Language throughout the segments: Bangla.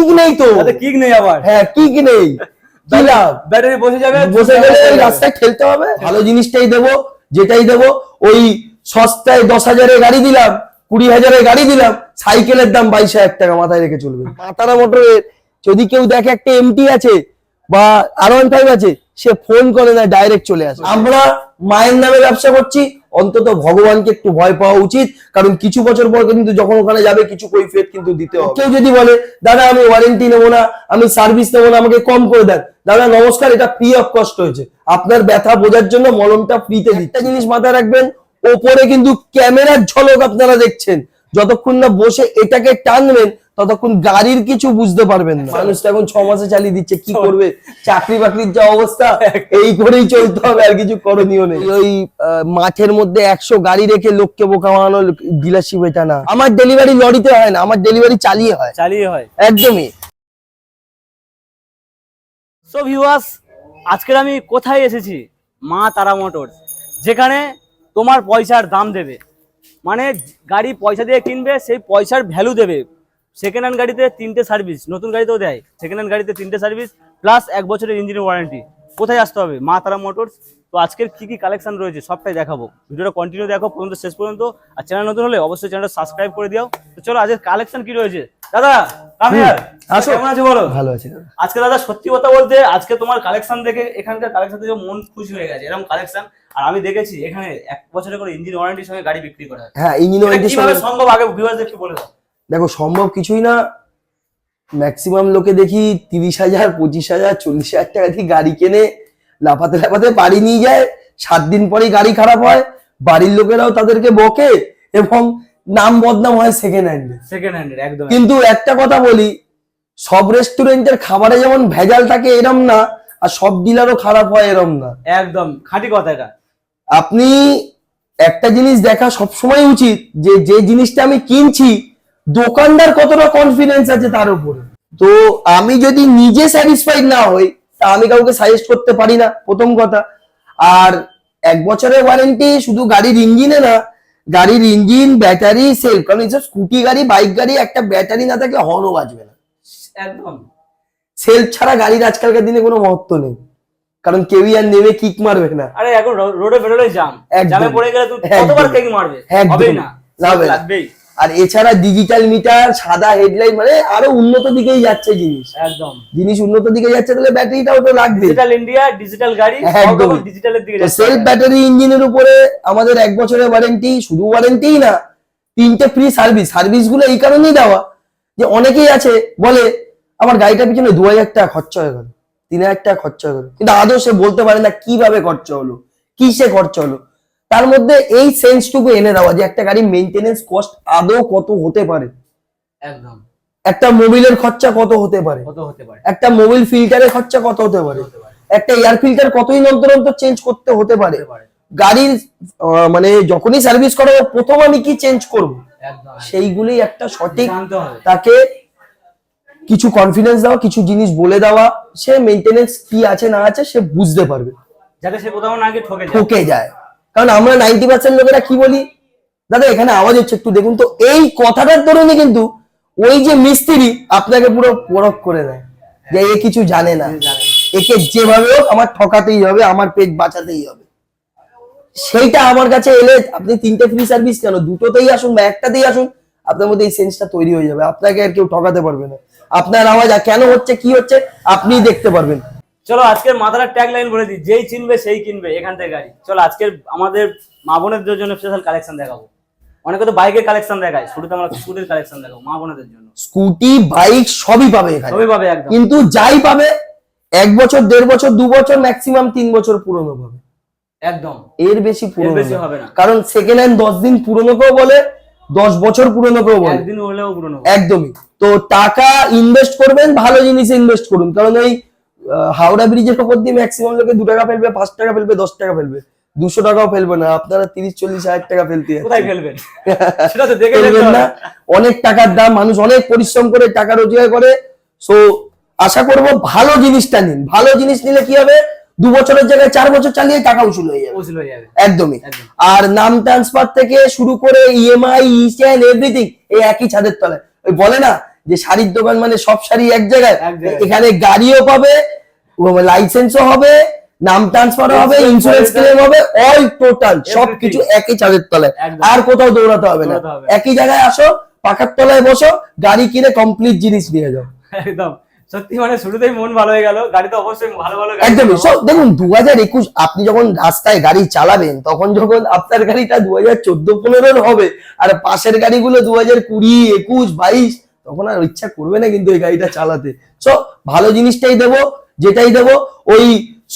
কিক নেই তো। কিক নেই আবার। হ্যাঁ কিক নেই। ব্যাটারি বসে যাবে বসে গেলে। রাস্তায় খেলতে হবে। ভালো জিনিসটাই দেবো যেটাই দেবো ওই সস্তায় দশ হাজারের গাড়ি দিলাম কুড়ি হাজারের গাড়ি দিলাম সাইকেলের দাম বাইশ হাজার টাকা মাথায় রেখে চলবে। মাতারা মোটরের যদি কেউ দেখে একটা এমটি আছে বা আর ওয়ান ফাইভ আছে সে ফোন করে না ডাইরেক্ট চলে আসে। আমরা মায়ের নামে ব্যবসা করছি অন্তত ভগবানকে একটু ভয় পাওয়া উচিত কারণ কিছু বছর পর কিন্তু যখন ওখানে যাবে কিছু কৈফিয়ত কিন্তু দিতে হবে। কেউ যদি বলে দাদা আমি ওয়ারেন্টি নেব না আমি সার্ভিস নেব না আমাকে কম করে দেন। দাদা নমস্কার এটা ফ্রি অফ কস্ট হয়েছে। আপনার ব্যথা বোঝার জন্য মলমটা ফ্রিতে দিচ্ছে একটা জিনিস মাথায় রাখবেন ওপরে কিন্তু ক্যামেরার ঝলক আপনারা দেখছেন। যতক্ষণ না বসে এটাকে টানবেন ততক্ষণ গাড়ির কিছু বুঝতে পারবেন না। মানুষ তো এখন ছ মাসে চালিয়ে দিচ্ছে কি করবে? চাকরি বাকরির যা অবস্থা এই করেই চলতে হবে আর কিছু করণীয় নেই। ওই মাঠের মধ্যে একশো গাড়ি রেখে লোককে বোকা বানানো ডিলারশিপ এটা না। আমার ডেলিভারি লরিতে হয় না আমার ডেলিভারি চালিয়ে হয়। চালিয়ে হয়। একদমই। সো ভিউয়ার্স আজকের আমি কোথায় এসেছি? মা তারা মোটরস যেখানে তোমার পয়সার দাম দেবে। মানে গাড়ি পয়সা দিয়ে কিনবে, সেই পয়সার ভ্যালু দেবে। সেকেন্ড হ্যান্ড গাড়িতে তিনটে সার্ভিস নতুন গাড়িতেও দেয়। সেকেন্ড হ্যান্ড গাড়িতে তিনটে সার্ভিস প্লাস এক বছরের ইঞ্জিনের ওয়ারেন্টি কোথায় আসতে হবে? মা তারা মোটরস। তো আজকের কি কি কালেকশন রয়েছে সবটাই দেখাবো। ভিডিওটা কন্টিনিউ দেখো পর্যন্ত শেষ পর্যন্ত। আর চ্যানেল নতুন হলে অবশ্যই চ্যানেলটা সাবস্ক্রাইব করে দিও। তো চলো আজকের কালেকশন কি রয়েছে? দাদা কেমন আছে বলো? ভালো আছে আজকে দাদা সত্যি কথা বলতে আজকে তোমার কালেকশন দেখে এখানকার কালেকশন দেখে মন খুশি হয়ে গেছে। এরকম কালেকশন আর আমি দেখেছি এখানে এক বছরের করে ইঞ্জিন ওয়ারেন্টির সঙ্গে গাড়ি বিক্রি করা হয় হ্যাঁ ইঞ্জিন ওয়ারেন্টির সঙ্গে সম্ভব? আগে ভিউয়ারদের একটু বলে দাও। দেখো সম্ভব কিছুই না। ম্যাক্সিমাম লোকে দেখি তিরিশ হাজার পঁচিশ হাজার চল্লিশ হাজার টাকা দিয়ে গাড়ি কেনে লাফাতে লাফাতে বাড়ি নিয়ে যায়। সাত দিন পরেই গাড়ি খারাপ হয়। বাড়ির লোকেরাও তাদেরকে বকে এবং নাম বদনাম হয় সেকেন্ড হ্যান্ডে সেকেন্ড হ্যান্ডের একদম। কিন্তু একটা কথা বলি সব রেস্টুরেন্টের খাবারে যেমন ভেজাল থাকে এরম না আর সব ডিলারও খারাপ হয় এরম না। একদম খাঁটি কথা এটা। আপনি একটা জিনিস দেখা সবসময় উচিত যে যে জিনিসটা আমি কিনছি দোকানদার কতটা কনফিডেন্স আছে তার উপরে? তো আমি যদি নিজে স্যাটিসফাইড না হই তা আমি কাউকে সাজেস্ট করতে পারি না প্রথম কথা। আর এক বছরের ওয়ারেন্টি শুধু গাড়ির ইঞ্জিনে না গাড়ির ইঞ্জিন ব্যাটারি সেলফ কারণ এইসব স্কুটি গাড়ি বাইক গাড়ি একটা ব্যাটারি না থাকলে হর্নও বাজবে না। একদম। সেলফ ছাড়া গাড়ির আজকালকার দিনে কোনো মহত্ব নেই। কারণ কেউই আর নেমে কিক মারবে না। আরে এখন রোডে বেরোলে জাম জামে পড়ে গেলে একদম। কতবার কেক মারবে? হবে না। লাগবেই। আর এছাড়া ডিজিটাল মিটার সাদা হেডলাইট মানে আরও উন্নত দিকেই যাচ্ছে জিনিস। একদম। জিনিস উন্নত দিকে যাচ্ছে তাহলে ব্যাটারিটাও তো লাগবে। ডিজিটাল ইন্ডিয়া ডিজিটাল গাড়ি একদম। ডিজিটালের দিকে যাচ্ছে। সেলফ ব্যাটারি ইঞ্জিনের উপরে আমাদের এক বছরের ওয়ারেন্টি শুধু ওয়ারেন্টিই না তিনটে ফ্রি সার্ভিস সার্ভিসগুলো এই কারণেই দেওয়া যে অনেকেই আছে বলে আমার গাড়িটার পিছনে দু হাজার টাকা খরচা হয়ে গেল তিন হাজার টাকা খরচা হয়ে গেল। কিন্তু আদৌ সে বলতে পারে না কীভাবে খরচা হলো কিসে খরচা হলো। তার মধ্যে এই সেন্সটুকু এনে দেওয়া যে একটা গাড়ির মেনটেনেন্স কস্ট আদৌ কত হতে পারে। একদম। একটা মোবিলের খরচা কত হতে পারে? কত হতে পারে? একটা মোবিল ফিল্টারের খরচা কত হতে পারে? একটা এয়ার ফিল্টার কতই অন্তর অন্তর চেঞ্জ করতে হতে পারে? গাড়ির মানে যখনই সার্ভিস করাবো প্রথম আমি কি চেঞ্জ করব? সেইগুলি একটা সঠিক তাকে কিছু কনফিডেন্স দেওয়া কিছু জিনিস বলে দেওয়া সে মেনটেনেন্স কি আছে না আছে সে বুঝতে পারবে। যাতে সে কোথাও না ঠকে যায়। কারণ আমরা নাইনটি পার্সেন্ট লোকেরা কি বলি? দাদা, এখানে আওয়াজ হচ্ছে একটু দেখুন তো। এই কথাটার দরুনই কিন্তু ওই যে মিস্ত্রি আপনাকে পুরো পরখ করে দেয়। যে এ কিছু জানে না। একে যেভাবে হোক আমার ঠকাতেই হবে, আমার পেট বাঁচাতেই হবে। সেইটা আমার কাছে এলে আপনি তিনটে ফ্রি সার্ভিস কেন? দুটোতেই আসুন বা একটাতেই আসুন, আপনার মধ্যে এই সেন্সটা তৈরি হয়ে যাবে। আপনাকে আর কেউ ঠকাতে পারবে না। আপনার আওয়াজ কেন হচ্ছে, কি হচ্ছে আপনি দেখতে পারবেন। চলো আজকের মাথার ট্যাগ লাইন বলে দিই যেই চিনবে সেই কিনবে এখান থেকে গাড়ি। চলো আজকের আমাদের মা বোনেদের জন্য স্পেশাল কালেকশন দেখাবো। অনেকে তো বাইকের কালেকশন দেখায় শুরুতে আমরা স্কুটির কালেকশন দেখাবো মা বোনেদের জন্য। স্কুটি বাইক সবই পাবে এখানে। সবই পাবে একদম। কিন্তু যাই পাবে এক বছর দেড় বছর দু বছর ম্যাক্সিমাম তিন বছর পুরনো পাবে। একদম। এর বেশি পুরনো বেশি হবে না। কারণ সেকেন্ড হ্যান্ড দশ দিন পুরনো কেউ বলে দশ বছর পুরনো কেউ বলে। একদিন হলেও পুরনো একদমই। তো টাকা ইনভেস্ট করবেন ভালো জিনিসে ইনভেস্ট করুন। কারণ ওই আহ, হাওড়া ব্রিজের উপর দিয়ে ম্যাক্সিমাম লোকে দু টাকা ফেলবে পাঁচ টাকা ফেলবে দশ টাকা ফেলবে। দুশো টাকাও ফেলবে না আপনারা তিরিশ চল্লিশ হাজার টাকা ফেলতে কোথায় ফেলবেন? সেটা তো দেখে ফেলবেন ফেলবেন না। অনেক টাকার দাম মানুষ অনেক পরিশ্রম করে টাকা রোজগার করে। সো আশা করব ভালো জিনিসটা নিন। ভালো জিনিস নিলে কি হবে? দু বছরের জায়গায় চার বছর চালিয়ে টাকা উসুল হয়ে যাবে। একদমই। আর নাম ট্রান্সফার থেকে শুরু করে ইএমআই ইসিআইন এভরিথিং এই একই ছাদের তলায়। ওই বলে না যে শাড়ির দোকান মানে সব শাড়ি এক জায়গায় এখানে গাড়িও পাবে লাইসেন্সও হবে নাম ট্রান্সফার হবে ইন্স্যুরেন্স ক্লেম হবে অল টোটাল। সবকিছু একই চাঁদের তলায়। আর কোথাও দৌড়াতে হবে না। দৌড়াতে হবে না। একই জায়গায় আসো পাখার তলায় বসো গাড়ি কিনে কমপ্লিট জিনিস নিয়ে যাও। একদম। সত্যি মানে শুরুতেই মন ভালো হয়ে গেল গাড়ি তো অবশ্যই ভালো ভালো একদমই। সব দেখুন দু হাজার একুশ আপনি যখন রাস্তায় গাড়ি চালাবেন তখন যখন আপনার গাড়িটা দু হাজার চোদ্দ পনেরোর হবে আর পাশের গাড়িগুলো দু হাজার কুড়ি একুশ বাইশ তখন আর ইচ্ছা করবে না কিন্তু এই গাড়িটা চালাতে। সো ভালো জিনিসটাই দেবো যেটাই দেবো ওই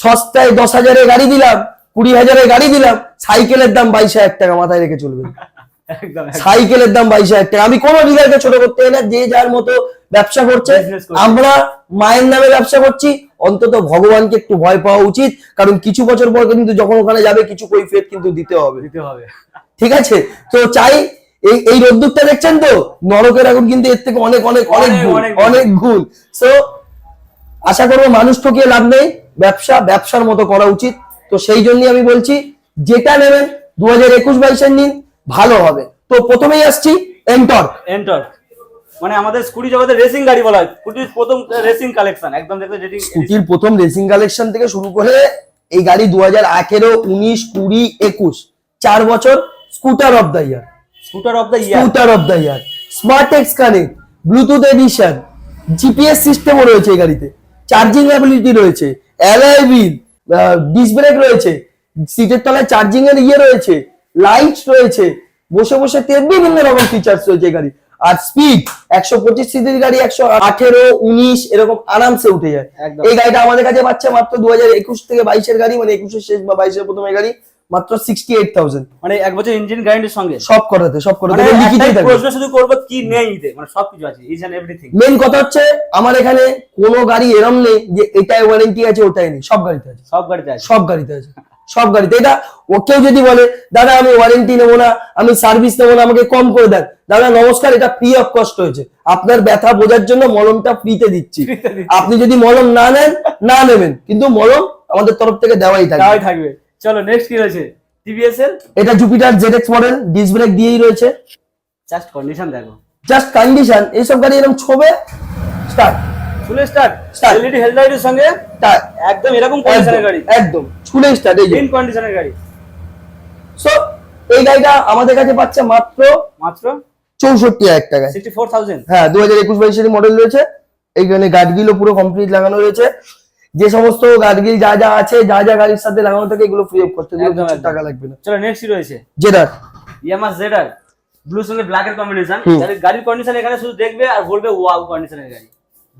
সস্তায় দশ হাজারের গাড়ি দিলাম কুড়ি হাজারের গাড়ি দিলাম সাইকেলের দাম বাইশ হাজার টাকা মাথায় রেখে চলবে। সাইকেলের দাম বাইশ হাজার টাকা। আমি কোনো ডিলারকে ছোট করতে না যে যার মতো ব্যবসা করছে। করছে। আমরা মায়ের নামে ব্যবসা করছি অন্তত ভগবানকে একটু ভয় পাওয়া উচিত কারণ কিছু বছর পর কিন্তু যখন ওখানে যাবে কিছু কৈফিয়ত কিন্তু দিতে হবে। দিতে হবে। ঠিক আছে? তো চাই এই এই রোদ্দুরটা দেখছেন তো? নরকের আগুন কিন্তু এর থেকে অনেক অনেক অনেক গুণ অনেক গুণ। সো আশা করব মানুষ ঠকিয়ে লাভ নেই। ব্যবসা ব্যবসার মতো করা উচিত। তো সেই জন্যই আমি বলছি যেটা নেবেন দু হাজার একুশ বাইশের নিন ভালো হবে। তো প্রথমেই আসছি এন্টর এন্টর মানে আমাদের স্কুটি জগতে রেসিং গাড়ি বলা হয়। স্কুটির প্রথম রেসিং কালেকশন একদম দেখতে স্কুটির প্রথম রেসিং কালেকশন থেকে শুরু করে এই গাড়ি দু হাজার আঠেরো উনিশ কুড়ি একুশ চার বছর scooter of the year scooter of the year scooter of the year smart X connect bluetooth edition GPS সিস্টেমও রয়েছে এই গাড়িতে। চার্জিং অ্যাবিলিটি রয়েছে। অ্যালয় হুইল ডিস ব্রেক রয়েছে। সিটের তলায় চার্জিং এর ইয়ে রয়েছে। লাইট রয়েছে। বসে বসে বিভিন্ন রকম ফিচার্স রয়েছে এই গাড়ি। আর স্পিড একশো পঁচিশ সিসির গাড়ি একশো আঠেরো উনিশ এরকম আরামসে উঠে যায়। এই গাড়িটা আমাদের কাছে পাচ্ছে মাত্র দু হাজার একুশ থেকে বাইশের গাড়ি মানে একুশের শেষ বা বাইশের প্রথমের গাড়ি। মাত্র সিক্সটি এইট থাউজেন্ড মানে এক বছর ইঞ্জিন গ্যারান্টির সঙ্গে? সব করাতে সব করাতে। মানে লিখিতই প্রশ্ন শুধু করব কি নেই এতে? মানে সবকিছু আছে ইজ এন্ড এভরিথিং মেন কথা হচ্ছে আমার এখানে কোনো গাড়ি এরম নেই যে এটাই ওয়ারেন্টি আছে ওটাই নেই। সব গাড়িতে আছে। সব গাড়িতে আছে। সব গাড়িতে আছে। সব গাড়িতে। এটা ও কেউ যদি বলে দাদা আমি ওয়ারেন্টি নেব না আমি সার্ভিস নেব না আমাকে কম করে দেন। দাদা নমস্কার এটা ফ্রি অফ কস্ট হয়েছে। আপনার ব্যথা বোঝার জন্য মলমটা ফ্রিতে দিচ্ছি। আপনি যদি মলম না নেন না নেবেন। কিন্তু মলম আমাদের তরফ থেকে দেওয়াই থাকবে। চলো নেক্সট কি রয়েছে? টিভিএস এর এটা Jupiter Z model disc brake দিয়েই রয়েছে। জাস্ট কন্ডিশন দেখো। জাস্ট কন্ডিশন এইসব গাড়ি এরকম ছবে স্টার্ট ফুল স্টার্ট. এলইডি হেডলাইটের সঙ্গে? একদম এরকম কন্ডিশনের গাড়ি। একদম ছুলে স্টার্ট এই তিন কন্ডিশনের গাড়ি। সো এই গাড়িটা আমাদের কাছে পাচ্ছে মাত্র মাত্র? চৌষট্টি হাজার টাকায়। সিক্সটি ফোর থাউজেন্ড হ্যাঁ দু হাজার একুশ বাইশের মডেল রয়েছে। এইখানে গার্ডগিলও পুরো কমপ্লিট লাগানো রয়েছে। যে সমস্ত গার্ডগিল যা যা আছে যা যা গাড়ির সাথে লাগানো থাকে এগুলো ফ্রি অফ করতে এগুলো। টাকা লাগবে না। চলো নেক্সট রয়েছে জেডার। ইয়ামাস জেডার ব্লু সঙ্গে ব্ল্যাক এর কম্বিনেশন। গাড়ির কন্ডিশন এখানে শুধু দেখবে আর বলবে ওয়াও কন্ডিশনের গাড়ি।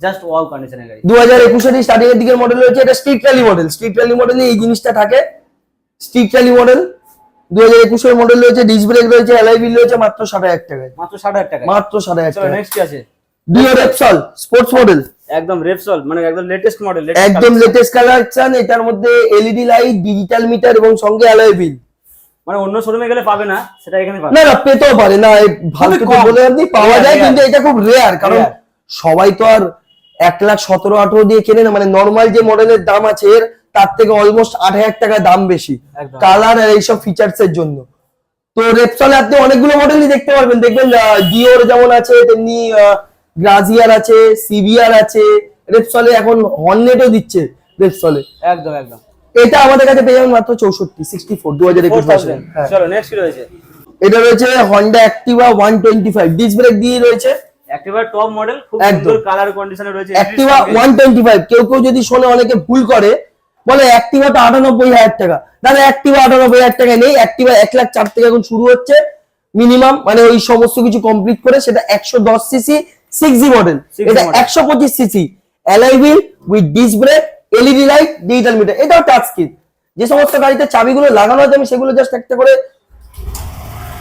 জাস্ট ওয়াও কন্ডিশনের গাড়ি। দু হাজার একুশের স্টার্টিং এর দিকের মডেল রয়েছে এটা street rally model street rally মডেলে এই জিনিসটা থাকে। স্ট্রিট র্যালি মডেল মডেল রয়েছে ডিস ব্রেক রয়েছে এলআই বিল রয়েছে মাত্র হাজার টাকায়। মাত্র মাত্র টাকা নেক্সট কি আছে? ডিও রেপসল স্পোর্টস মডেল একদম রেপসল মানে একদম লেটেস্ট মডেল একদম লেটেস্ট কালেকশন এটার মধ্যে এলইডি লাইট ডিজিটাল মিটার এবং সঙ্গে অ্যালয় বিল মানে অন্য শোরুমে গেলে পাবে না সেটা এখানে পাবে। না না পেতেও পারে না ভালো কম। বলে আপনি পাওয়া যায় কিন্তু এটা খুব রেয়ার কারণ সবাই তো আর এক লাখ সতেরো আঠারো দিয়ে কেনে না মানে নর্মাল যে মডেলের দাম আছে এর তার থেকে অলমোস্ট আট হাজার টাকা দাম বেশি। কালার আর এইসব ফিচার্স এর জন্য। তো রেপসলে আপনি অনেকগুলো মডেলই দেখতে পারবেন দেখবেন ডিওর যেমন আছে তেমনি গ্রাজিয়ার আছে সিভিআর আছে রেপসলে এখন হর্নেটও দিচ্ছে রেপসলে একদম একদম। এটা আমাদের কাছে পেয়ে যাবেন মাত্র চৌষট্টি সিক্সটি ফোর দু হাজার একুশ থাউজেন্ড চলো নেক্সট কি রয়েছে? এটা রয়েছে Honda Activa one twenty five disc brake দিয়ে রয়েছে। অ্যাক্টিভা টপ মডেল খুব সুন্দর কালার কন্ডিশনে রয়েছে। অ্যাক্টিভা ওয়ান টোয়েন্টি ফাইভ কেউ কেউ যদি শোনে অনেকে ভুল করে বলে অ্যাক্টিভা তো আটানব্বই হাজার টাকা। দাদা অ্যাক্টিভা আটানব্বই হাজার টাকা নেই অ্যাক্টিভা লাখ থেকে এখন শুরু হচ্ছে। মিনিমাম মানে ওই সমস্ত কিছু কমপ্লিট করে সেটা একশো দশ সিসি সিক্স জি মডেল 6G এটা একশো পঁচিশ CC alloy wheel with disc brake LED light digital meter এটাও টাচ স্ক্রিন যে সমস্ত গাড়িতে চাবিগুলো লাগানো আছে আমি সেগুলো জাস্ট একটা করে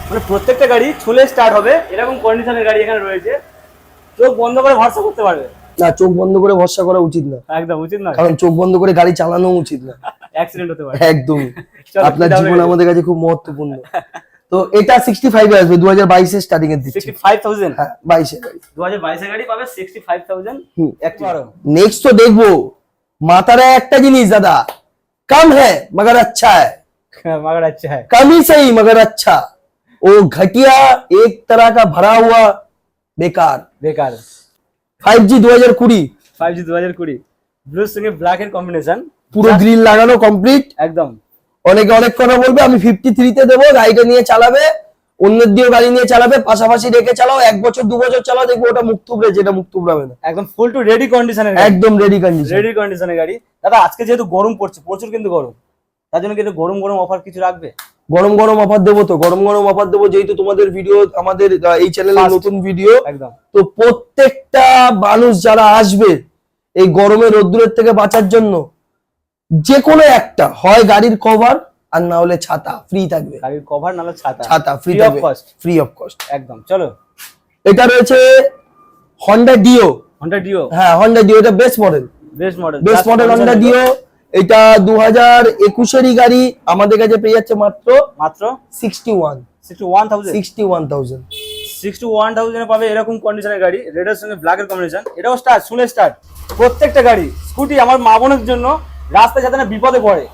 মানে প্রত্যেকটা গাড়ি ছুলে স্টার্ট হবে। এরকম কন্ডিশনের গাড়ি এখানে রয়েছে। চোখ বন্ধ করে ভরসা করতে পারবে। না চোখ বন্ধ করে ভরসা করা উচিত না। একদম উচিত নয়। কারণ চোখ বন্ধ করে গাড়ি চালানো উচিত না। অ্যাক্সিডেন্ট হতে পারে। একদমই। চলো, আপনার জীবন আমাদের কাছে খুব মহত্বপূর্ণ। তো এটা সিক্সটি ফাইভে আসবে দু হাজার বাইশের স্টার্টিং এর দিচ্ছে সিক্সটি ফাইভ থাউজেন্ড হ্যাঁ বাইশে দু হাজার বাইশের গাড়ি পাবে সিক্সটি ফাইভ থাউজেন্ড হুম। অ্যাক্টিভ নেক্সট তো দেখবো মাতারা একটা জিনিস দাদা कम है मगर अच्छा है মাগার আচ্ছা হ্যাঁ कम ही सही मगर अच्छा वो घटिया एक तरह का भरा हुआ बेकार বেকার ফাইভ জি দু হাজার কুড়ি ফাইভ জি দু হাজার কুড়ি ব্লুর সঙ্গে ব্ল্যাক এর কম্বিনেশন পুরো গ্রিল লাগানো কমপ্লিট একদম অনেকে অনেক কথা বলবে আমি ফিফটি থ্রিতে দেবো গাড়িটা নিয়ে চালাবে অন্যের দিয়েও গাড়ি নিয়ে চালাবে পাশাপাশি রেখে চালাও এক বছর দু বছর চালাও দেখব ওটা মুখ থুবড়ে যেটা মুখ থুবড়াবে না। একদম ফুল টু রেডি কন্ডিশনের একদম রেডি কন্ডিশন রেডি কন্ডিশনের গাড়ি। দাদা আজকে যেহেতু গরম পড়ছে প্রচুর কিন্তু গরম। তার জন্য কিন্তু গরম গরম অফার কিছু রাখবে? গরম গরম অফার দেবো তো গরম গরম অফার দেবো যেহেতু তোমাদের ভিডিও আমাদের এই চ্যানেলে. নতুন ভিডিও একদম। তো প্রত্যেকটা মানুষ যারা আসবে এই গরমে রোদ্দুরের থেকে বাঁচার জন্য যে কোনো একটা হয় গাড়ির কভার আর না হলে ছাতা ফ্রি থাকবে। গাড়ির কভার নালে ছাতা। ছাতা ফ্রি থাকবে। ফ্রি অফ কস্ট একদম চলো। এটা রয়েছে হন্ডা ডিও হন্ডা ডিও হ্যাঁ হন্ডা ডিও এটা best model best model best model Honda Dio এটা দু হাজার একুশেরই গাড়ি আমাদের কাছে পেয়ে যাচ্ছে মাত্র মাত্র? Sixty one sixty one thousand sixty one thousand sixty one থাউজেন্ডে পাবে এরকম কন্ডিশনের গাড়ি রেডের সঙ্গে ব্ল্যাকের কম্বিনেশন এটাও স্টার্ট শুনে স্টার্ট প্রত্যেকটা গাড়ি স্কুটি আমার মা বোনের জন্য রাস্তায় যাতে না বিপদে পড়ে।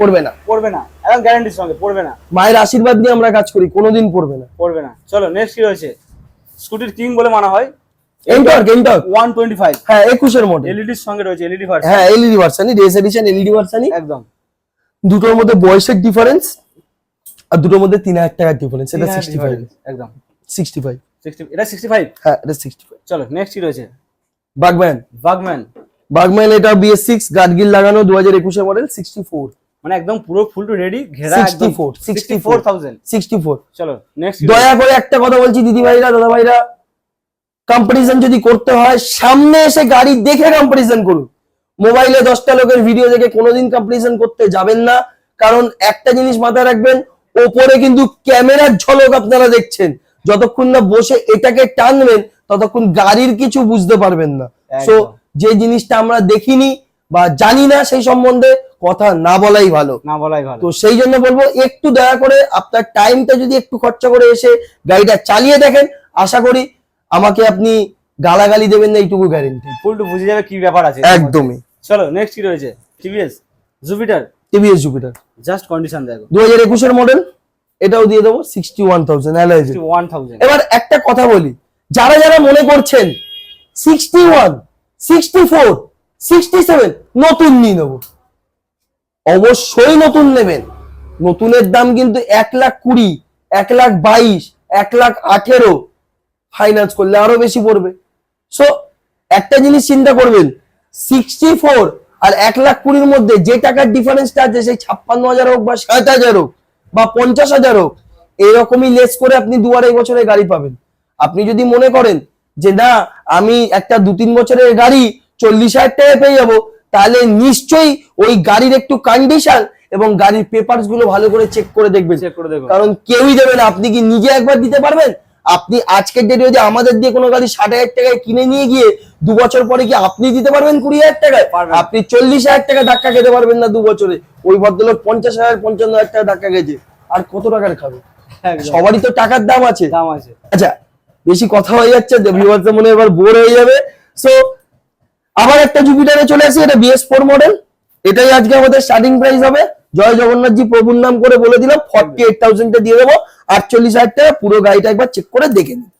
পড়বে না। পড়বে না। একদম গ্যারান্টির সঙ্গে পড়বে না। মায়ের আশীর্বাদ নিয়ে আমরা কাজ করি কোনোদিন পড়বে না। পড়বে না। চলো নেক্সট কি রয়েছে? স্কুটির কিং বলে মানা হয়। এন্টর্ক এন্টর্ক হ্যাঁ মডেল এলইডির সঙ্গে রয়েছে এলইডি ভার্সন হ্যাঁ এলইডি ভার্সানই রেস এডিশন এলইডি ভার্সানই একদম। দুটোর মধ্যে বয়সের ডিফারেন্স আর দুটোর মধ্যে তিন হাজার টাকার ডিফারেন্স এটা সিক্সটি ফাইভ একদম। সিক্সটি ফাইভ সিক্সটি এটা সিক্সটি ফাইভ হ্যাঁ এটা সিক্সটি ফাইভ চলো নেক্সট কি রয়েছে? বাগম্যান। বাগম্যান। বাগম্যান এটা বিএস সিক্স গার্ডগিল লাগানো দু হাজার একুশের মডেল সিক্সটি ফোর মানে একদম পুরো ফুল টু রেডি ঘেরা 64, sixty four thousand sixty four চলো নেক্সট দয়া করে একটা কথা বলছি দিদি ভাইরা দাদা ভাইরা কম্পারিজন যদি করতে হয় সামনে এসে গাড়ি দেখে কম্পারিজন করুন। মোবাইলে দশটা লোকের ভিডিও দেখে কোনোদিন কম্পারিজন করতে যাবেন না। কারণ একটা জিনিস মাথায় রাখবেন ওপরে কিন্তু ক্যামেরার ঝলক আপনারা দেখছেন। যতক্ষণ না বসে এটাকে টানবেন ততক্ষণ গাড়ির কিছু বুঝতে পারবেন না। সো। যে জিনিসটা আমরা দেখিনি বা জানি না সেই সম্বন্ধে কথা না বলাই ভালো। না বলাই ভালো। তো সেই জন্য বলব একটু দয়া করে আপনার টাইমটা যদি একটু খরচা করে এসে গাড়িটা চালিয়ে দেখেন আশা করি আমাকে আপনি গালাগালি দেবেন না এইটুকু গ্যারেন্টি ফুল টু বুঝে যাবে কি ব্যাপার আছে। একদমই। চলো নেক্সট কি রয়েছে? TVS Jupiter TVS Jupiter just condition দেখো। দু হাজার একুশের মডেল এটাও দিয়ে দেবো sixty one thousand one thousand এবার একটা কথা বলি যারা যারা মনে করছেন sixty one sixty four sixty seven নতুন নিয়ে নেব। অবশ্যই নতুন নেবেন। নতুনের দাম কিন্তু এক লাখ কুড়ি, এক লাখ বাইশ, এক লাখ আঠেরো। ফাইন্যান্স করলে আরও বেশি পড়বে। সো একটা জিনিস চিন্তা করবেন সিক্সটি ফোর আর এক লাখ কুড়ির মধ্যে যে টাকার ডিফারেন্সটা আছে, সেই ছাপ্পান্ন হাজার হোক বা ষাট হাজার হোক বা পঞ্চাশ হাজার হোক, এরকমই লেস করে আপনি দু আড়াই বছরের গাড়ি পাবেন। আপনি যদি মনে করেন যে না আমি একটা দু তিন বছরের গাড়ি চল্লিশ হাজার টাকায় পেয়ে যাব তাহলে নিশ্চয়ই ওই গাড়ির একটু কন্ডিশন এবং গাড়ির পেপারসগুলো ভালো করে চেক করে দেখবেন। চেক করে দেখো কারণ কেউই দেবে না আপনি কি নিজে একবার দিতে পারবেন? আপনি আজকের ডেটে যদি আমাদের দিয়ে কোনো গাড়ি ষাট হাজার টাকায় কিনে নিয়ে গিয়ে দু বছর পরে কি আপনি দিতে পারবেন কুড়ি হাজার টাকায়। আপনি চল্লিশ হাজার টাকা ধাক্কা খেতে পারবেন না দু বছরে। ওই ভদ্রলোক পঞ্চাশ হাজার পঞ্চান্ন হাজার টাকা ধাক্কা গেছে আর কত টাকার খাবে। সবারই তো টাকার দাম আছে। দাম আছে। আচ্ছা বেশি কথা হয়ে যাচ্ছে মনে এবার বোর হয়ে যাবে। সো আবার একটা জুপিটারে চলে আসি, এটা বিএস ফোর মডেল এটাই আজকে আমাদের স্টার্টিং প্রাইস হবে। জয় জগন্নাথ জি প্রভুর নাম করে বলে দিলাম ফর্টি এইট থাউজেন্ড দিয়ে দেবো, আটচল্লিশ হাজার টাকা, পুরো গাড়িটা একবার চেক করে দেখে নিন।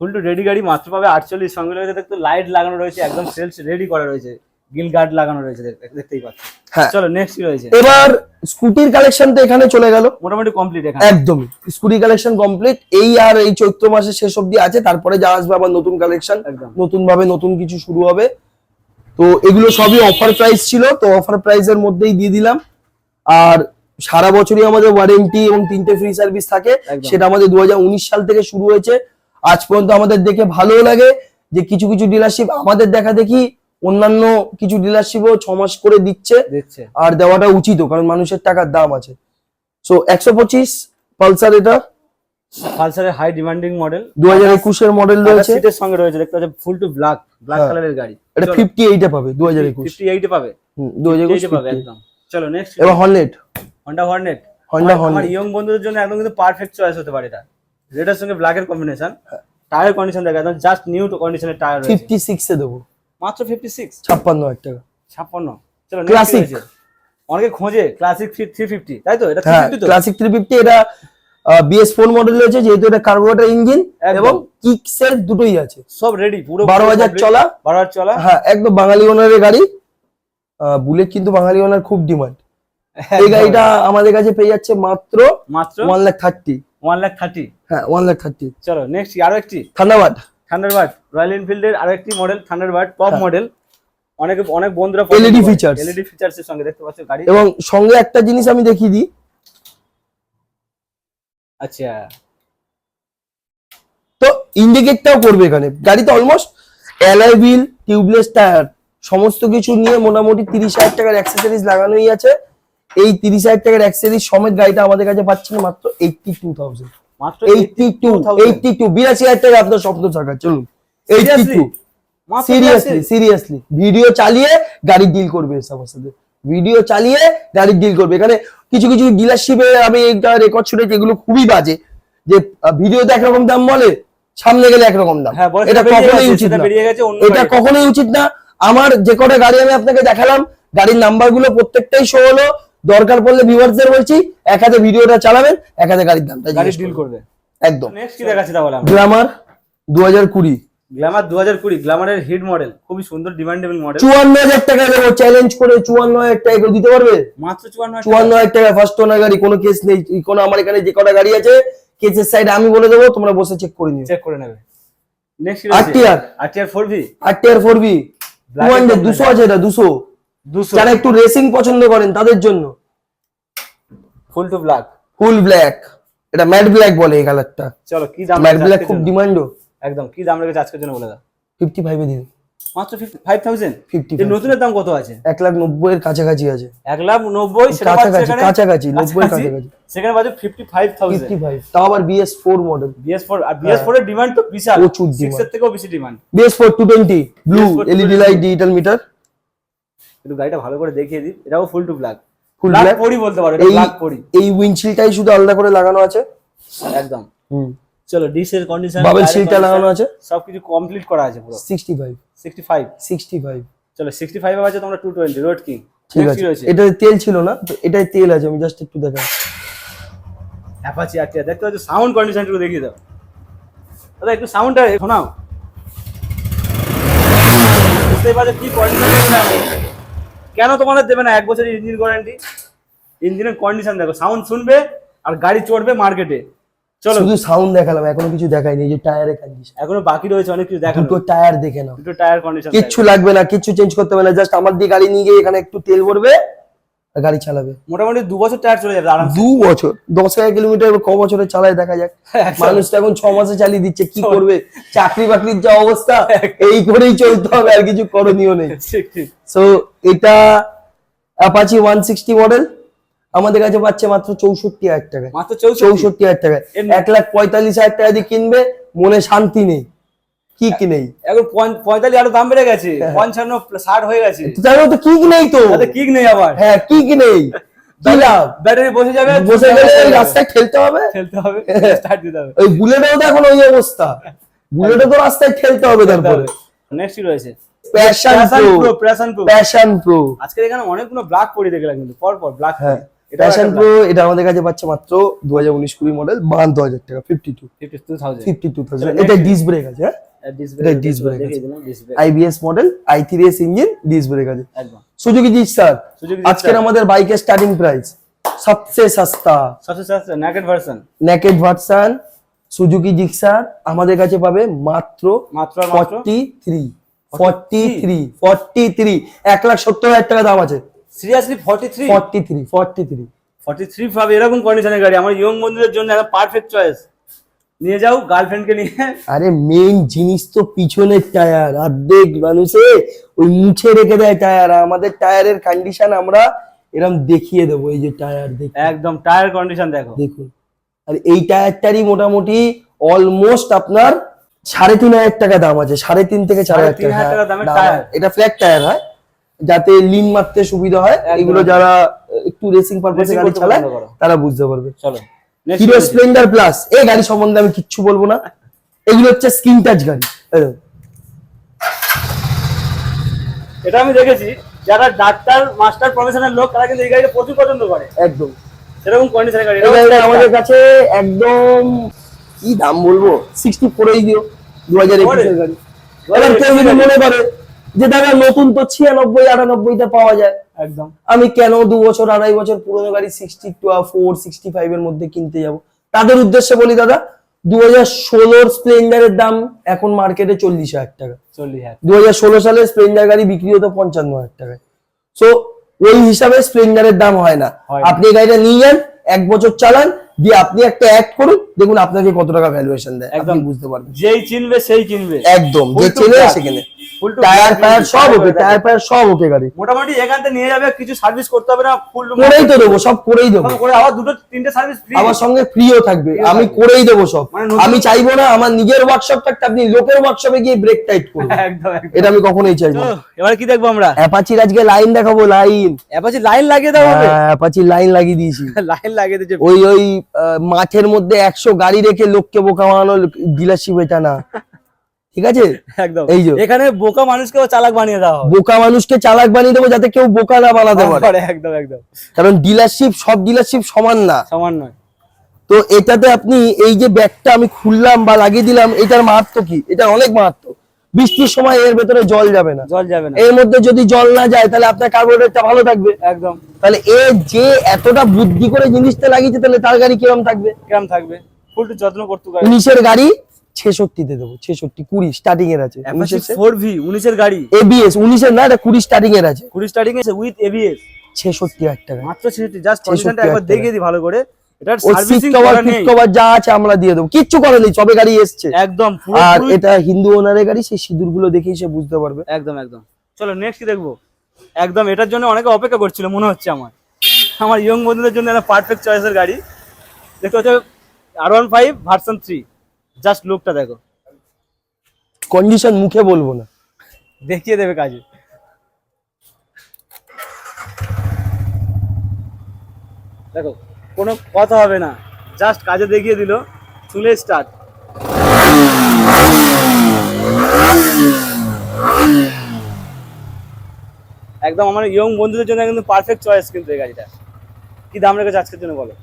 ফুল টু রেডি গাড়ি, মাত্র পাবে আটচল্লিশ, সঙ্গে রয়েছে দেখতে লাইট লাগানো রয়েছে, একদম সেলস রেডি করা রয়েছে। গিল গার্ড লাগানো রয়েছে দেখ- দেখতেই পাচ্ছ। হ্যাঁ। চলো নেক্সট কি রয়েছে? এবার স্কুটির কালেকশন তো এখানে চলে গেল। মোটামুটি কমপ্লিট এখানে। একদমই। স্কুটি কালেকশন কমপ্লিট এই আর এই চৈত্র মাসের শেষ আছে তারপরে যা আসবে আবার নতুন কালেকশন নতুন ভাবে নতুন কিছু শুরু হবে। তো এগুলো সবই অফার প্রাইস ছিল তো অফার প্রাইসের মধ্যেই দিয়ে দিলাম। আর সারা বছরই আমাদের ওয়ারেন্টি এবং তিনটে ফ্রি সার্ভিস থাকে। সেটা আমাদের দু হাজার উনিশ সাল থেকে শুরু হয়েছে। আজ পর্যন্ত আমাদের দেখে ভালো লাগে যে কিছু কিছু ডিলারশিপ আমাদের দেখা দেখি অন্যান্য কিছু ডিলারশিপও ছ মাস করে দিচ্ছে। আর দেওয়াটা উচিতও কারণ মানুষের টাকার দাম আছে। সো একশো পঁচিশ পালসার এটা। পালসারের হাই ডিমান্ডিং মডেল দু হাজার একুশের মডেল রয়েছে। সিটের সঙ্গে রয়েছে দেখতে পাচ্ছ ফুল টু ব্ল্যাক ব্ল্যাক। কালারের গাড়ি। এটা ফিফটি এইটে পাবে দু হাজার একুশ। ফিফটি এইটে পাবে। দু হাজার একুশ পাবে একদম। চলো নেক্সট এবার হর্নেট হন্ডা হর্নেট Honda আমার ইয়ং বন্ধুদের জন্য একদম কিন্তু পারফেক্ট চয়েস হতে পারে এটা। রেডের সঙ্গে ব্ল্যাকের কম্বিনেশন টায়ার কন্ডিশন দেখো একদম জাস্ট নিউ কন্ডিশনের টায়ার ফিফটি সিক্সে দেবো। মাত্র ফিফটি সিক্স ছাপ্পান্ন হাজার টাকা। ছাপ্পান্ন। চলো ক্লাসিক অনেকে খোঁজে ক্লাসিক থ্রি ফিফটি তাই তো? এটা ক্লাসিক থ্রি ফিফটি এটা বিএস ফোর মডেল রয়েছে যেহেতু এটা কার্বোরেটর ইঞ্জিন। এবং কিকসের দুটোই আছে। সব রেডি পুরো বারো হাজার চলা। বারো হাজার চলা? হ্যাঁ একদম বাঙালি ওনারের গাড়ি। বুলেট কিন্তু বাঙালি ওনার খুব ডিমান্ড এই গাড়িটা আমাদের কাছে পেয়ে যাচ্ছে মাত্র মাত্র? One lakh thirty one lakh thirty হ্যাঁ ওয়ান লাখ থার্টি চলো নেক্সট আরও একটি। থান্ডাবাদ থান্ডারবার্ড রয়্যাল এনফিল্ডের আরও একটি মডেল থান্ডারবার্ড টপ হ্যাঁ। মডেল অনেক অনেক বন্ধুরা LED features। এলইডি ফিচার্স এর সঙ্গে দেখতে পাচ্ছ গাড়ি? এবং সঙ্গে একটা জিনিস আমি দেখিয়ে দিই। আচ্ছা। তো ইন্ডিকেটটাও করবে এখানে। গাড়িতে almost alloy wheel tubeless tyre সমস্ত কিছু নিয়ে মোটামুটি তিরিশ হাজার টাকার অ্যাক্সেসরিজ লাগানোই আছে। এই তিরিশ হাজার টাকার অ্যাক্সেসরিজ সমেত গাড়িটা আমাদের কাছে পাচ্ছেন মাত্র এইটটি টু থাউজেন্ড মাত্র এইটটি টু 82,000 এইটটি টু বিরাশি হাজার টাকা আপনার স্বপ্ন থাকা চলুন। Eighty Seriously? টু মাত্র সিরিয়াসলি সিরিয়াসলি ভিডিও চালিয়ে গাড়ি ডিল করবে এসব সাথে ভিডিও চালিয়ে গাড়ি ডিল করবে। এখানে কিছু কিছু ডিলারশিপে আমি একটা রেকর্ড শুনেছি এগুলো খুবই বাজে। যে ভিডিওতে একরকম দাম বলে সামনে গেলে একরকম দাম। হ্যাঁ এটা কখনোই উচিত না। এটা কখনোই উচিত না। আমার যে কটা গাড়ি আমি আপনাকে দেখালাম গাড়ির নাম্বারগুলো প্রত্যেকটাই শো হলো। দরকার পড়লে ভিউয়ার্সদের বলছি এক হাতে ভিডিওটা চালাবেন এক হাতে গাড়ির দামটা গাড়ি ডিল করবে। একদম। নেক্সট কি দেখাচ্ছি তাহলে গ্ল্যামার দু হাজার কুড়ি। গ্ল্যামারের হিট মডেল খুবই সুন্দর ডিমান্ডেবল মডেল চুয়ান্ন হাজার টাকা দেবো চ্যালেঞ্জ করে চুয়ান্ন হাজার টাকা কেউ দিতে পারবে? মাত্র চুয়ান্ন হাজার চুয়ান্ন হাজার টাকা ফার্স্ট ওনার গাড়ি কোনো কেস নেই। কোনো আমার এখানে যে কটা গাড়ি আছে কেসের সাইড আমি বলে দেবো তোমরা বসে চেক করে নিও। চেক করে নেবে। Next RTR four V R tier four B two Black hundred and দুশো আছে এটা দুশো দুশো। যারা একটু রেসিং পছন্দ করেন তাদের জন্য। Full two black full black এটা ম্যাট ব্ল্যাক বলে এই কালারটা চলো কি দাম ম্যাট ব্ল্যাক খুব? ডিমান্ডও একদম কি দাম রেখেছে আজকের জন্য বলে দাও। ফিফটি ফাইভে দিন। মাত্র ফাইভ থাউজেন্ড ফিফটি এই নতুনের দাম কত আছে? এক লাখ নব্বই এর কাছাকাছি আছে। এক লাখ নব্বই সেটা পাচ্ছে কাছাকাছি, কাছাকাছি, নব্বই এর কাছাকাছি। সেখানে ফাইভ থাউজেন্ড ফাইভ তাও আবার BS four model BS four আর বিএস ফোর এর ডিমান্ড তো বিশাল। প্রচুর demand। সিক্স এর থেকেও বেশি demand BS four two twenty blue BS4 LED light digital meter একটু গাড়িটা ভালো করে দেখিয়ে দিই। এটাও full two black Full black পরি বলতে পারো এটা ব্ল্যাক পরি। এই উইন্ডশিল্ডটাই শুধু আলাদা করে লাগানো আছে? একদম। হুম। চলো ডিস এর কন্ডিশন বাবেল শিলটা লাগানো আছে? সবকিছু কমপ্লিট করা আছে পুরো। Sixty five sixty five sixty five চলো সিক্সটি ফাইভ আছে তোমরা টু টোয়েন্টি রোড কিং ঠিক আছে। এটা তেল ছিল না তো এটাই তেল আছে আমি জাস্ট একটু দেখাই। অ্যাপাচি আরটিআর দেখতে পাচ্ছ সাউন্ড কন্ডিশন একটু দেখিয়ে দাও। দাদা একটু সাউন্ডটা শোনাও। বুঝতেই পারছ কি কন্ডিশন কেন তোমাদের দেবে না? এক বছরের ইঞ্জিন ওয়ারেন্টি ইঞ্জিনের কন্ডিশন দেখো সাউন্ড শুনবে আর গাড়ি চড়বে মার্কেটে চলো। শুধু সাউন্ড দেখালাম এখনও কিছু দেখাইনি যে টায়ারের কন্ডিশন এখনও বাকি রয়েছে অনেক কিছু দেখানো। দুটো টায়ার দেখে নাও। দুটো টায়ার কন্ডিশন কিচ্ছু লাগবে না কিচ্ছু চেঞ্জ করতে হবে না জাস্ট আমার দিয়ে গাড়ি নিয়ে গিয়ে এখানে একটু তেল ভরবে। গাড়ি চালাবে। মোটামুটি দু বছর টায়ার চলে যাবে দু বছর দশ হাজার কিলোমিটার ক বছরে চালায় দেখা যাক। মানুষ তো এখন ছ মাসে চালিয়ে দিচ্ছে কি করবে? চাকরি বাকরির যা অবস্থা এই করেই চলতে হবে আর কিছু করণীয় নেই। সো এটা অ্যাপাচি ওয়ান সিক্সটি মডেল আমাদের কাছে পাচ্ছে মাত্র চৌষট্টি হাজার টাকা মাত্র চৌষট্টি। চৌষট্টি হাজার টাকা এক লাখ পঁয়তাল্লিশ হাজার টাকা দিয়ে কিনবে মনে শান্তি নেই। কি কিনেই এখন পঁয়তাল্লিশ আরও দাম বেড়ে গেছে। হ্যাঁ। পঞ্চান্ন ষাট হয়ে গেছে। তো কি কিনেই তো? তাতে কিক নেই আবার? হ্যাঁ কি কি ব্যাটারি বসে যাবে। বসে গেলে রাস্তায় ঠেলতে হবে? খেলতে হবে। স্টার্ট দিতে হবে। ওই বুলেটেও তো এখন ওই অবস্থা। বুলেটে তো রাস্তায় ঠেলতে হবে তারপরে। নেক্সট রয়েছে? Passion passion pro pro passion pro passion pro আজকে এখানে অনেকগুলো ব্ল্যাক পরি দেখলাম কিন্তু পর পর ব্ল্যাক হ্যাঁ প্যাশন প্রো এটা আমাদের কাছে পাচ্ছে মাত্র দু হাজার উনিশ কুড়ি মডেল বাহান্ন হাজার টাকা fifty two fifty two thousand fifty two thousand এটা. ডিস ব্রেক আছে হ্যাঁ? IBS model I three S engine disc brake আছে সুজুকি জি স্যার আজকের আমাদের বাইকের স্টার্টিং প্রাইস সবচেয়ে সস্তা সবচেয়ে সস্তা naked version naked version Suzuki Gixxer আমাদের কাছে পাবে মাত্র মাত্র মাত্র forty three forty three forty three এক লাখ সত্তর হাজার টাকা দাম আছে seriously forty three forty three forty three forty three পাবে এরকম কন্ডিশনের গাড়ি আমার ইয়ং বন্ধুদের জন্য একটা পারফেক্ট চয়েস নিয়ে যাও গার্লফ্রেন্ডকে নিয়ে। আরে মেইন জিনিস তো পিছনের টায়ার অর্ধেক মানুষে ওই মুছে রেখে দেয় টায়ার আমাদের টায়ারের কন্ডিশন আমরা এরকম দেখিয়ে দেবো এই যে টায়ার দেখ একদম টায়ার কন্ডিশন দেখো। দেখুন। আর এই টায়ারটারই মোটামুটি অলমোস্ট আপনার সাড়ে তিন হাজার টাকা দাম আছে সাড়ে তিন থেকে চার হাজার সাড়ে তিন টাকা হাজার টাকা দামের টায়ার। এটা ফ্ল্যাট টায়ার হয়? যাতে লিন মারতে সুবিধা হয় এগুলো যারা একটু রেসিং পারপাসে গাড়ি চালায় তারা বুঝতে পারবে। চলো। হিরো স্প্লেন্ডার প্লাস এই গাড়ি সম্বন্ধে আমি কিচ্ছু বলব না। এগুলো হচ্ছে স্ক্রিন টাচ গাড়ি। এটা আমি দেখেছি যারা ডাক্তার মাস্টার প্রফেশনাল লোক তারা কিন্তু এই গাড়িটা প্রচুর পছন্দ করে। একদম। সেরকম কন্ডিশনের গাড়ি এই গাড়িটা আমাদের কাছে একদম কি দাম বলব? সিক্সটি ফোরেই দিও দু হাজার একুশের গাড়ি। এবার কেউ যদি মনে করে যে দাদা নতুন তো ছিয়ানব্বই আটানব্বইতে পাওয়া যায়। একদম। আমি কেন দু বছর আড়াই বছর পুরোনো গাড়ি sixty two four sixty five এর মধ্যে কিনতে যাব? তাদের উদ্দেশ্যে বলি দাদা দু হাজার ষোলোর স্প্লেন্ডারের দাম এখন মার্কেটে চল্লিশ হাজার টাকা। চল্লিশ হাজার। দু হাজার ষোলো সালে স্প্লেন্ডার গাড়ি বিক্রি হতো পঞ্চান্ন হাজার টাকায়। সো ওই হিসাবে স্প্লেন্ডারের দাম হয় না। আপনি গাড়িটা নিয়ে যান এক বছর চালান দিয়ে আপনি একটা অ্যাড করুন দেখুন আপনাকে কত টাকা ভ্যালুয়েশন দেয় একদম। বুঝতে পারবেন। যেই চিনবে সেই কিনবে একদম যে চেনে। সেখানে। টায়ার কিন্তু সব ওকে ওকে টায়ার সব ওকে গাড়ি। মোটামুটি এখান থেকে নিয়ে যাবে কিছু সার্ভিস করতে হবে না ফুল করেই তো দেবো সব করেই দেবো। করে আবার দুটো তিনটে সার্ভিস ফ্রি আমার সঙ্গে ফ্রিও থাকবে আমি করেই দেবো সব। মানে আমি চাইব না আমার নিজের ওয়ার্কশপ থাকতে আপনি লোকের ওয়ার্কশপে গিয়ে ব্রেক টাইট করুন। এটা আমি কখনোই চাইব এবার কি দেখব আমরা? অ্যাপাচির আজকে লাইন দেখাবো লাইন অ্যাপাচি লাইন লাগিয়ে দেওয়া হবে অ্যাপাচির লাইন লাগিয়ে দিয়েছি। লাইন লাগিয়ে দিয়েছে। ওই ওই মাঠের মধ্যে একশো গাড়ি রেখে লোককে বোকা বানানো ডিলারশিপ এটা না। ঠিক আছে? একদম। এই যে। এখানে বোকা মানুষকেও চালাক বানিয়ে দাও বোকা মানুষকে চালাক বানিয়ে দেবো যাতে কেউ বোকা না বানাতে পারে। পারে, একদম একদম। কারণ ডিলারশিপ সব ডিলারশিপ সমান না। সমান নয়। তো এটাতে আপনি এই যে ব্যাগটা আমি খুললাম বা লাগিয়ে দিলাম এটার মাহাত্ম কি? এটা অনেক মাহাত্ম বৃষ্টির সময় এর ভেতরে জল যাবে না। জল যাবে না। এর মধ্যে যদি জল না যায় তাহলে আপনার কার্বোরেটরটা ভালো থাকবে। একদম। তাহলে এ যে এতটা বুদ্ধি করে জিনিসটা লাগিয়েছে তাহলে তার গাড়ি কিরম থাকবে? কিরম থাকবে? ফুল টু যত্ন করতে পারে। উনিশের গাড়ি ছেষট্টিতে দেবো ছেষট্টি কুড়ি স্টার্টিং এর আছে। ফোর ভি উনিশের গাড়ি। এবিএস উনিশের না এটা কুড়ি স্টার্টিং এর আছে। কুড়ি স্টার্টিং এসে উইথ এবিএস ছেষট্টি হাজার টাকা। মাত্র ছেষট্টি জাস্ট কন্ডিশনটা একবার দেখিয়ে দিই ভালো করে। এটার সার্ভিসিং কভার করা নেই। কভার যা আছে আমরা দিয়ে দেবো। কিচ্ছু করেনি সবে গাড়ি এসছে। একদম আর এটা হিন্দু ওনারের গাড়ি সেই সিঁদুরগুলো দেখেই সে বুঝতে পারবে। একদম একদম। চলো নেক্সট কি দেখব? একদম এটার জন্য অনেকে অপেক্ষা করছিল মনে হচ্ছে আমার। আমার ইয়ং বন্ধুদের জন্য একটা পারফেক্ট চয়েসের গাড়ি। দেখতে হচ্ছে R one five version three just লুকটা দেখো। কন্ডিশন মুখে বলব না। দেখিয়ে দেবে কাজে। দেখো কোনো কথা হবে না। জাস্ট কাজে দেখিয়ে দিল চুলে স্টার্ট একদম আমার ইয়ং বন্ধুদের জন্য কিন্তু পারফেক্ট চয়েস কিন্তু এই গাড়িটা। কি দাম রেখেছে আজকের জন্য বলো?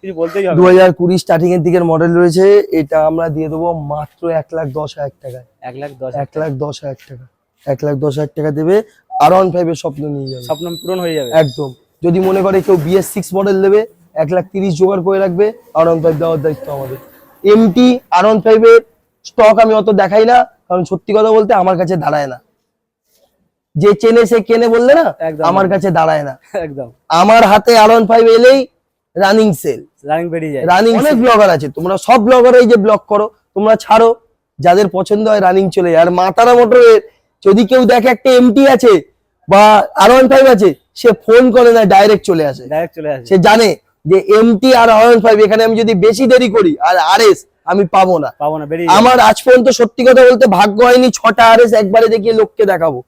কিছু বলতেই হবে। দু হাজার কুড়ি স্টার্টিং এর দিকের মডেল রয়েছে এটা আমরা দিয়ে দেবো মাত্র এক লাখ দশ হাজার টাকায়। এক লাখ দশ এক লাখ দশ হাজার টাকা। এক লাখ দশ হাজার টাকা দেবে আর ওয়ান ফাইভ এর স্বপ্ন নিয়ে যাবে। স্বপ্ন পূরণ হয়ে যাবে। একদম। যদি মনে করে কেউ বিএস সিক্স মডেল দেবে এক লাখ তিরিশ জোগাড় করে রাখবে। আর ফাইভ দেওয়ার দায়িত্ব আমাদের। এমটি আর ওয়ান ফাইভ এর স্টক আমি অত দেখাই না কারণ সত্যি কথা বলতে আমার কাছে দাঁড়ায় না। যে চেনে সে কেনে বললে না আমার কাছে দাঁড়ায় না। একদম। আমার হাতে আর ওয়ান ফাইভ এলেই রানিং সেল রানিং বেরিয়ে যায়। রানিং অনেক ব্লগার আছে। তোমরা সব ব্লগারই যে ব্লগ করো তোমরা ছাড়ো। যাদের পছন্দ হয় রানিং চলে যায়। আর মাতারা মোটরের যদি কেউ দেখে একটা এমটি আছে বা আর ওয়ান ফাইভ আছে সে ফোন করে না ডাইরেক্ট চলে আসে। ডাইরেক্ট চলে আসে। সে জানে যে MT R R one five এখানে আমি যদি বেশি দেরি করি আর আর এস আমি পাবো না। পাবো না আমার আজ পর্যন্ত সত্যি কথা বলতে ভাগ্য হয়নি ছটা আর এস একবারে দেখিয়ে লোককে দেখাবো।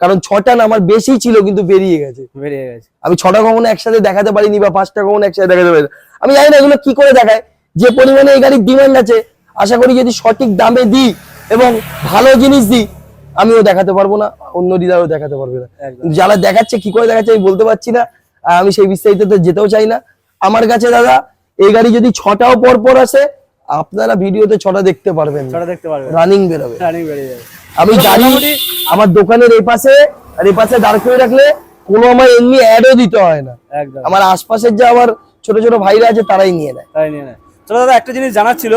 কারণ ছটা না আমার বেশি ছিল কিন্তু বেরিয়ে গেছে। বেরিয়ে গেছে। আমি ছটা কখনো একসাথে দেখাতে পারিনি বা পাঁচটা কখনো একসাথে দেখাতে পারিনি। আমি জানি না এগুলো কি করে দেখায়। যে পরিমাণে এই গাড়ির ডিমান্ড আছে আশা করি যদি সঠিক দামে দিই এবং ভালো জিনিস দিই আমিও দেখাতে পারব না অন্য ডিলারও দেখাতে পারবে না। যারা দেখাচ্ছে কি করে দেখাচ্ছে আমি বলতে পারছি না। আমি সেই বিস্তারিততে যেতেও চাই না। আমার কাছে দাদা এই গাড়ি যদি ছটাও পর পর আসে আপনারা ভিডিওতে ছটা দেখতে পারবেন। ছটা দেখতে পারবে রানিং বেরোবে। রানিং বেরিয়ে যাবে। আমি গাড়ি আমার দোকানের এই পাশে আর এই পাশে দাঁড় করে রাখলে কোনো আমার এমনি অ্যাডও দিতে হয় না। একদম। আমার আশপাশের যে আমার ছোট ছোট ভাইরা আছে তারাই নিয়ে নেয়। তাই নিয়ে নেয়। চলো দাদা একটা জিনিস জানার ছিল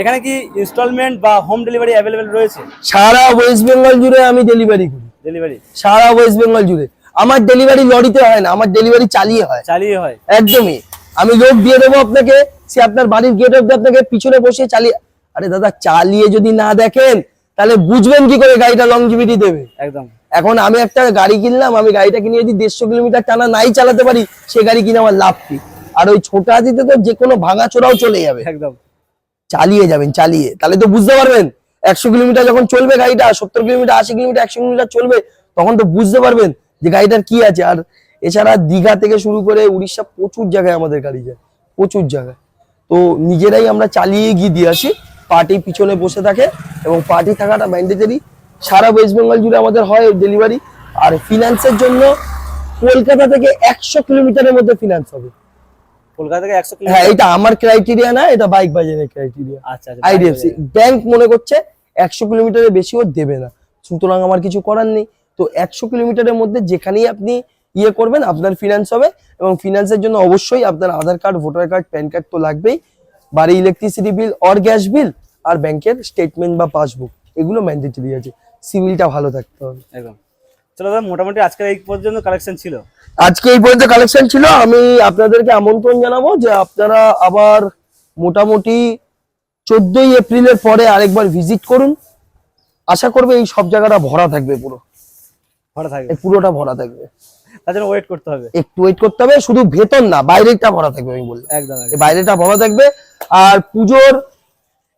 এখানে কি ইনস্টলমেন্ট বা হোম ডেলিভারি অ্যাভেলেবেল রয়েছে? সারা ওয়েস্ট বেঙ্গল জুড়ে আমি ডেলিভারি করি। ডেলিভারি সারা ওয়েস্ট বেঙ্গল জুড়ে। আমার ডেলিভারি লরিতে হয় না আমার ডেলিভারি চালিয়ে হয়। চালিয়ে হয়। একদমই। আমি লোক দিয়ে দেবো আপনাকে সে আপনার বাড়ির গেট অব্দি আপনাকে পিছনে বসে চালিয়ে আরে দাদা চালিয়ে যদি না দেখেন তাহলে বুঝবেন কি করে গাড়িটা লংজিভিটি দেবে? একদম। এখন আমি একটা গাড়ি কিনলাম আমি গাড়িটা কিনে যদি দেড়শো কিলোমিটার টানা নাই চালাতে পারি সে গাড়ি কিনে আমার লাভ কি? আর ওই ছোট হাতিতে তো যে কোনো ভাঙা চোরাও চলে যাবে। একদম। চালিয়ে যাবেন চালিয়ে। তাহলে তো বুঝতে পারবেন একশো কিলোমিটার যখন চলবে গাড়িটা সত্তর কিলোমিটার আশি কিলোমিটার একশো কিলোমিটার চলবে তখন তো বুঝতে পারবেন যে গাড়িটার কি আছে। আর এছাড়া দীঘা থেকে শুরু করে উড়িষ্যা প্রচুর জায়গায় আমাদের গাড়ি যায় প্রচুর জায়গায়। তো নিজেরাই আমরা চালিয়ে গিয়ে দিয়ে আসি পার্টি পিছনে বসে থাকে এবং পার্টি থাকাটা ম্যান্ডেটারি সারা ওয়েস্ট বেঙ্গল জুড়ে আমাদের হয় ডেলিভারি আর ফিনান্সের জন্য কলকাতা থেকে একশো কিলোমিটারের মধ্যে ফিনান্স হবে। কলকাতা থেকে একশো হ্যাঁ এটা আমার ক্রাইটেরিয়া না এটা বাইক বাজারের ক্রাইটেরিয়া আচ্ছা আচ্ছা আইডিএফসি ব্যাংক মনে করছে একশো কিলোমিটারের দেবে না। সুতরাং আমার কিছু করার নেই। তো একশো কিলোমিটারের মধ্যে যেখানেই আপনি ইয়ে করবেন আপনার ফিনান্স হবে এবং ফিনান্সের জন্য অবশ্যই আপনার Aadhaar card voter card PAN card তো লাগবেই। বাড়ি electricity bill or gas bill আর ব্যাংকের স্টেটমেন্ট বা পাসবুক এগুলো ম্যান্ডেটরি আছে। সিভিলটা ভালো থাকতে হবে। একদম। চলো দাদা মোটামুটি আজকের এই পর্যন্ত কালেকশন ছিল। আজকে এই পর্যন্ত কালেকশন ছিল। আমি আপনাদেরকে আমন্ত্রণ জানাব যে আপনারা আবার মোটামুটি চোদ্দই এপ্রিলের পরে আরেকবার ভিজিট করুন। আশা করবে এই সব জায়গাটা ভরা থাকবে পুরো। ভালো থাকবে। পুরোটা ভরা থাকবে। তার জন্য ওয়েট করতে হবে। একটু ওয়েট করতে হবে শুধু ভেতর না বাইরেটা ভরা থাকবে আমি বললাম। একদম বাইরেটা ভরা থাকবে। আর পুজোর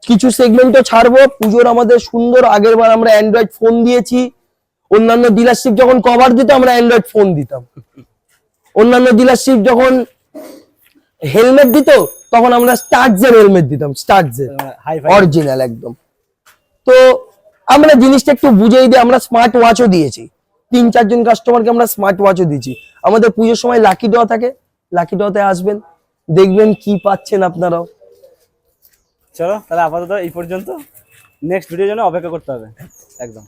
কিছু সেগমেন্টও ছাড়বো। পুজোর আমাদের সুন্দর আগের বার আমরা অ্যান্ড্রয়েড ফোন দিয়েছি। অন্যান্য ডিলারশিপ যখন কভার দিত আমরা অ্যান্ড্রয়েড ফোন দিতাম। অন্যান্য ডিলারশিপ যখন হেলমেট দিত তখন আমরা স্টার্টজের হেলমেট দিতাম স্টার্টজের হাই অরিজিনাল একদম। তো আমরা জিনিসটা একটু বুঝিয়ে দিই আমরা স্মার্ট ওয়াচও দিয়েছি। তিন, চারজন কাস্টমারকে আমরা স্মার্ট ওয়াচও দিচ্ছি। আমাদের পুজোর সময় লাকি ড্র থাকে। লাকি ড্রতে আসবেন। দেখবেন কি পাচ্ছেন আপনারাও। চলো, তাহলে আপাতত এই পর্যন্ত। নেক্সট ভিডিও জন্য অপেক্ষা করতে হবে। একদম।